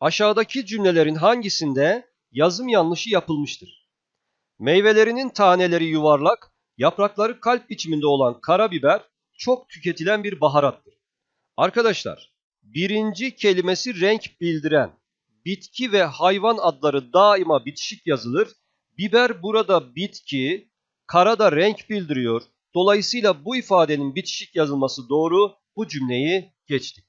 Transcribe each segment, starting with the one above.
Aşağıdaki cümlelerin hangisinde yazım yanlışı yapılmıştır? Meyvelerinin taneleri yuvarlak, yaprakları kalp biçiminde olan karabiber çok tüketilen bir baharattır. Arkadaşlar, birinci kelimesi renk bildiren, bitki ve hayvan adları daima bitişik yazılır. Biber burada bitki, kara da renk bildiriyor. Dolayısıyla bu ifadenin bitişik yazılması doğru. Bu cümleyi geçtik.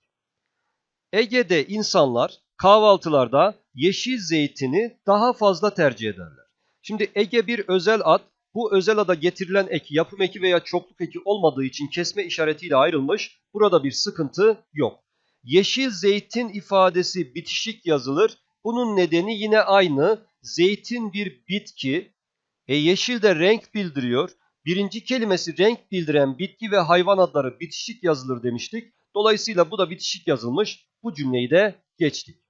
Ege'de insanlar kahvaltılarda yeşil zeytini daha fazla tercih ederler. Şimdi Ege bir özel ad. Bu özel ada getirilen eki yapım eki veya çokluk eki olmadığı için kesme işaretiyle ayrılmış. Burada bir sıkıntı yok. Yeşil zeytin ifadesi bitişik yazılır. Bunun nedeni yine aynı. Zeytin bir bitki. E yeşil de renk bildiriyor. Birinci kelimesi renk bildiren bitki ve hayvan adları bitişik yazılır demiştik. Dolayısıyla bu da bitişik yazılmış. Bu cümleyi de geçtik.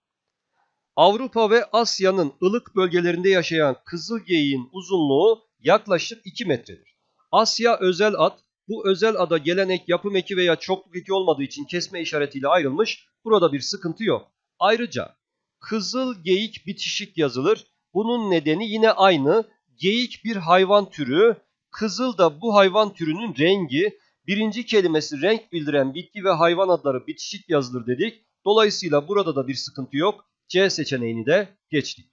Avrupa ve Asya'nın ılık bölgelerinde yaşayan kızılgeyiğin uzunluğu yaklaşık 2 metredir. Asya özel ad. Bu özel ada gelen ek yapım eki veya çokluk eki olmadığı için kesme işaretiyle ayrılmış. Burada bir sıkıntı yok. Ayrıca kızıl geyik bitişik yazılır. Bunun nedeni yine aynı. Geyik bir hayvan türü. Kızıl da bu hayvan türünün rengi. Birinci kelimesi renk bildiren bitki ve hayvan adları bitişik yazılır dedik. Dolayısıyla burada da bir sıkıntı yok. C seçeneğini de geçtik.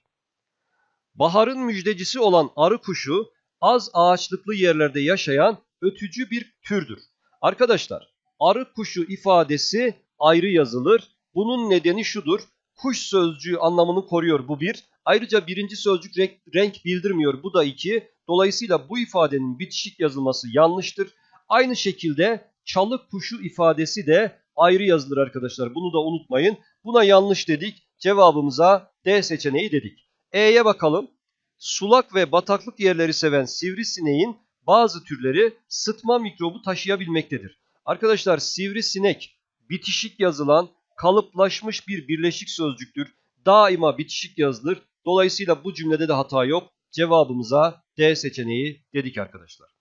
Baharın müjdecisi olan arı kuşu az ağaçlıklı yerlerde yaşayan ötücü bir türdür. Arkadaşlar arı kuşu ifadesi ayrı yazılır. Bunun nedeni şudur. Kuş sözcüğü anlamını koruyor bu bir. Ayrıca birinci sözcük renk, renk bildirmiyor bu da iki. Dolayısıyla bu ifadenin bitişik yazılması yanlıştır. Aynı şekilde çalık kuşu ifadesi de ayrı yazılır arkadaşlar. Bunu da unutmayın. Buna yanlış dedik. Cevabımıza D seçeneği dedik. E'ye bakalım. Sulak ve bataklık yerleri seven sivrisineğin bazı türleri sıtma mikrobu taşıyabilmektedir. Arkadaşlar sivrisinek bitişik yazılan kalıplaşmış bir birleşik sözcüktür. Daima bitişik yazılır. Dolayısıyla bu cümlede de hata yok. Cevabımıza D seçeneği dedik arkadaşlar.